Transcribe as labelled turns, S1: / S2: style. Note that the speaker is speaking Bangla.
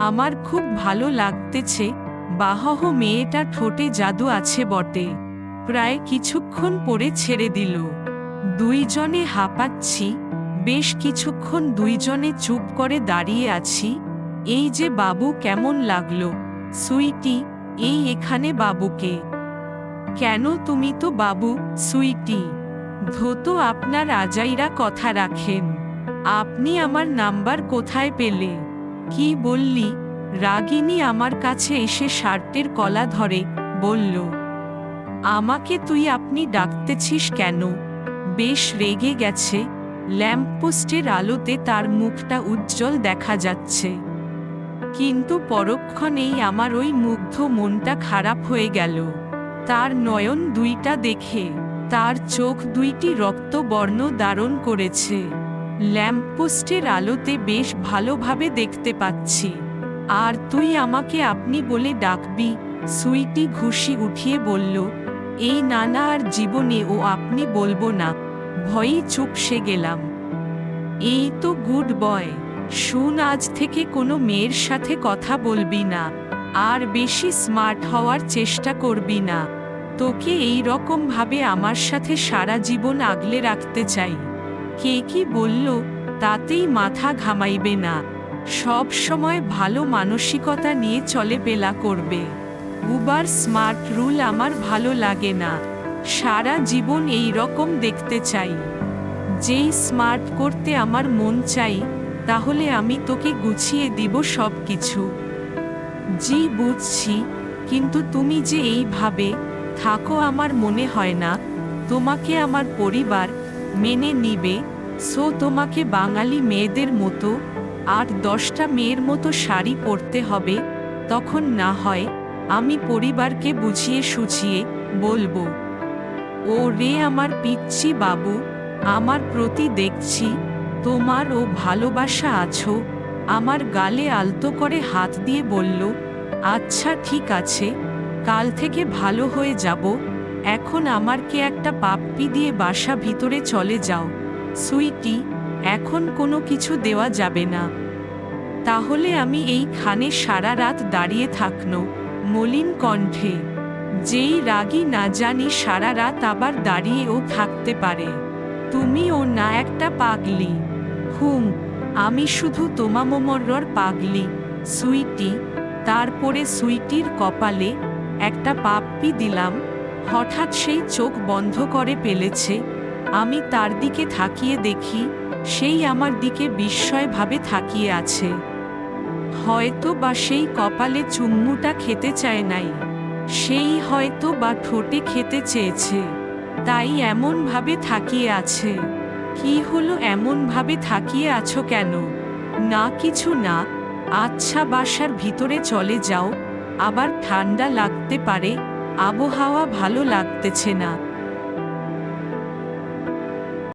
S1: আমার খুব ভালো লাগতেছে, বাহহ মেয়েটা ঠোঁটে জাদু আছে বটে। প্রায় কিছুক্ষণ পরে ছেড়ে দিল। দুইজনে হাঁপাচ্ছি, বেশ কিছুক্ষণ দুইজনে চুপ করে দাঁড়িয়ে আছি, এই যে বাবু কেমন লাগল, সুইটি, এই এখানে বাবুকে। কেন তুমি তো বাবু, সুইটি? ধোত আপনার আজাইরা কথা রাখেন। আপনি আমার নাম্বার কোথায় পেলে? কি বললি? রাগিনী আমার কাছে এসে শার্টের কলা ধরে, বলল, আমাকে তুই আপনি ডাকতেছিস কেন? বেশ রেগে গেছে। ল্যাম্পপোস্টের আলোতে তার মুখটা উজ্জ্বল দেখা যাচ্ছে। কিন্তু পরক্ষণেই আমার ওই মুগ্ধ মনটা খারাপ হয়ে গেল। তার নয়ন দুইটা দেখে, তার চোখ দুইটি রক্তবর্ণ ধারণ করেছে। ল্যাম্পপোস্টের আলোতে বেশ ভালোভাবে দেখতে পাচ্ছি। আর তুই আমাকে আপনি বলে ডাকবি, সুইটি ঘুষি উঠিয়ে বলল, এই নানা আর জীবনে ও আপনি বলব না ভয়েই চুপসে গেলাম। এই তো গুড বয়, শুন আজ থেকে কোনো মেয়ের সাথে কথা বলবি না, আর বেশি স্মার্ট হওয়ার চেষ্টা করবি না। তোকে এই রকম ভাবে আমার সাথে সারা জীবন আগলে রাখতে চাই। কে কি বলল তাতেই মাথা ঘামাইবে না। সব সময় ভালো মানসিকতা নিয়ে চলে বেলা করবে। উবার স্মার্ট রুল আমার ভালো লাগে না। সারা জীবন এই রকম দেখতে চাই। যেই স্মার্ট করতে আমার মন চাই, তাহলে আমি তোকে গুছিয়ে দিব সব কিছু জি, বুঝছি। কিন্তু তুমি যে এইভাবে থাকো আমার মনে হয় না। তোমাকে আমার পরিবার মেনে নিবে, সো তোমাকে বাঙালি মেয়েদের মতো আট দশটা মেয়ের মতো শাড়ি পরতে হবে, তখন না হয় আমি পরিবারকে বুঝিয়ে সুঝিয়ে বলব, ও রে আমার পিচ্ছি বাবু, আমার প্রতি দেখছি, তোমার ও ভালোবাসা আছো। আমার গালে আলতো করে হাত দিয়ে বলল আচ্ছা ঠিক আছে, কাল থেকে ভালো হয়ে যাব। এখন আমারকে একটা পাপ্পি দিয়ে বাসা ভিতরে চলে যাও। সুইটি, এখন কোনো কিছু দেওয়া যাবে না। তাহলে আমি এইখানে সারা রাত দাঁড়িয়ে থাকনো, মলিন কণ্ঠে। যেই রাগী না জানি সারা রাত আবার দাঁড়িয়েও থাকতে পারে। তুমি ও না একটা পাগলি। হুম, আমি শুধু তোমামমর্রর পাগলি, সুইটি। তারপরে সুইটির কপালে একটা পাপ্পি দিলাম হঠাৎ সেই চোখ বন্ধ করে পেলেছে। আমি তার দিকে থাকিয়ে দেখি, সেই আমার দিকে বিস্ময়ভাবে থাকিয়ে আছে। হয়তো বা সেই কপালে চুম্মুটা খেতে চায় নাই, সেই হয়তো বা ঠোঁটে খেতে চেয়েছে, তাই এমনভাবে থাকিয়ে আছে। কি হলো এমনভাবে থাকিয়ে আছো কেন? না কিছু না আচ্ছা বাসার ভিতরে চলে যাও, আবার ঠান্ডা লাগতে পারে আবহাওয়া ভালো লাগতেছে না।